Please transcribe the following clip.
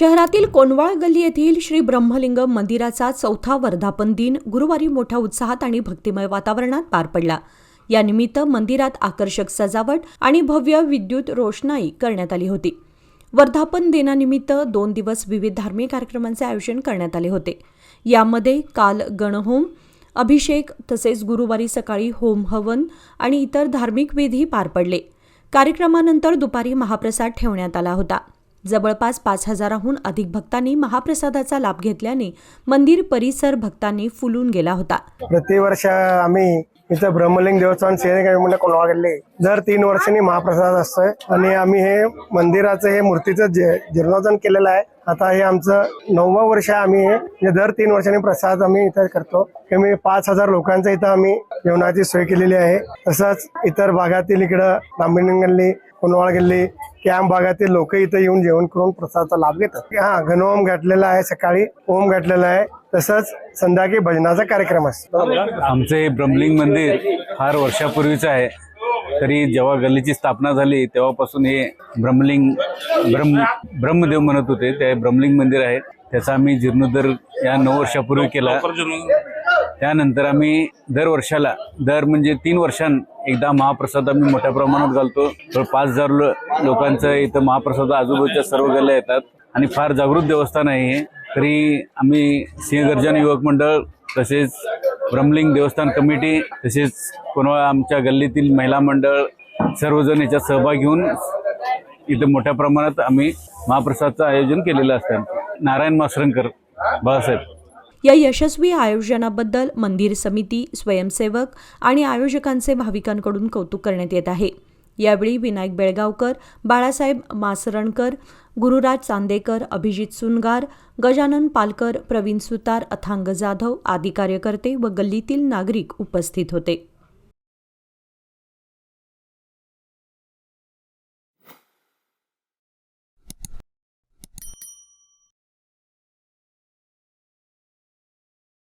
शहरातील कोनवाळ गल्ली येथील श्री ब्रह्मलिंग मंदिराचा चौथा वर्धापन दिन गुरुवारी मोठ्या उत्साहात आणि भक्तिमय वातावरणात पार पडला. यानिमित्त मंदिरात आकर्षक सजावट आणि भव्य विद्युत रोषणाई करण्यात आली होती. वर्धापन दिनानिमित्त दोन दिवस विविध धार्मिक कार्यक्रमांचे आयोजन करण्यात आले होते. यामध्ये काल गणहोम अभिषेक तसेच गुरुवारी सकाळी होम हवन आणि इतर धार्मिक विधी पार पडले. कार्यक्रमानंतर दुपारी महाप्रसाद ठेवण्यात आला होता. जवळपास पाच हजाराहून अधिक भक्तांनी महाप्रसादाचा लाभ घेतल्याने मंदिर परिसर भक्तांनी फुलून गेला होता. प्रतिवर्ष आम्ही इथं ब्रह्मलिंग देवस्थान सैनिक म्हणलं दर तीन वर्षांनी महाप्रसाद असतोय. आणि आम्ही हे मंदिराचं हे मूर्तीचं जे केलेलं आहे आता हे आमचं नववं वर्ष आहे. आम्ही हे म्हणजे दर तीन वर्षांनी प्रसाद आम्ही इथं करतो. कमी पाच हजार लोकांचं इथं आम्ही जेवणाची सोय केलेली आहे. तसंच इतर भागातील इकडं लांबिंग गल्ली कुनवाळ गल्ली कॅम्प भागातील लोक इथं येऊन जेवण करून प्रसादाचा लाभ घेतात. हा घनओम घातलेला आहे. सकाळी ओम घातलेला आहे. तसंच संध्याकाळी भजनाचा कार्यक्रम असतो. आमचं हे ब्रह्मलिंग मंदिर फार वर्षापूर्वीचं आहे. तरी जेव्हा गल्लीची स्थापना झाली तेव्हापासून हे ब्रह्मलिंग ब्रह्म ब्रह्मदेव म्हणत होते. ते ब्रह्मलिंग मंदिर आहे. त्याचा आम्ही जीर्णोद्धार या नऊ वर्षापूर्वी केला. त्यानंतर आम्ही दर वर्षाला दर म्हणजे तीन वर्षां एकदा महाप्रसाद आम्ही मोठ्या प्रमाणात घालतो. तर पाच हजार लोकांचं इथं महाप्रसाद आजूबाजूच्या सर्व गल्ल्या येतात. आणि फार जागृत देवस्थान आहे हे. तरी आम्ही सिंहगर्जन युवक मंडळ तसेच ब्रह्मलिंग देवस्थान कमिटी तसेच कोणा आमच्या गल्लीतील महिला मंडळ सर्वजण याच्यात सहभाग घेऊन इथं मोठ्या प्रमाणात आम्ही महाप्रसादचं आयोजन केलेलं असतं. नारायण मासरंकर बाळासाहेब. या यशस्वी आयोजनाबद्दल मंदिर समिती स्वयंसेवक आणि आयोजकांचे भाविकांकडून कौतुक करण्यात येत आहे. यावेळी विनायक बेळगावकर बाळासाहेब मासरणकर गुरुराज चांदेकर अभिजित सुनगार गजानन पालकर प्रवीण सुतार अथांग जाधव आदी कार्यकर्ते व गल्लीतील नागरिक उपस्थित होते.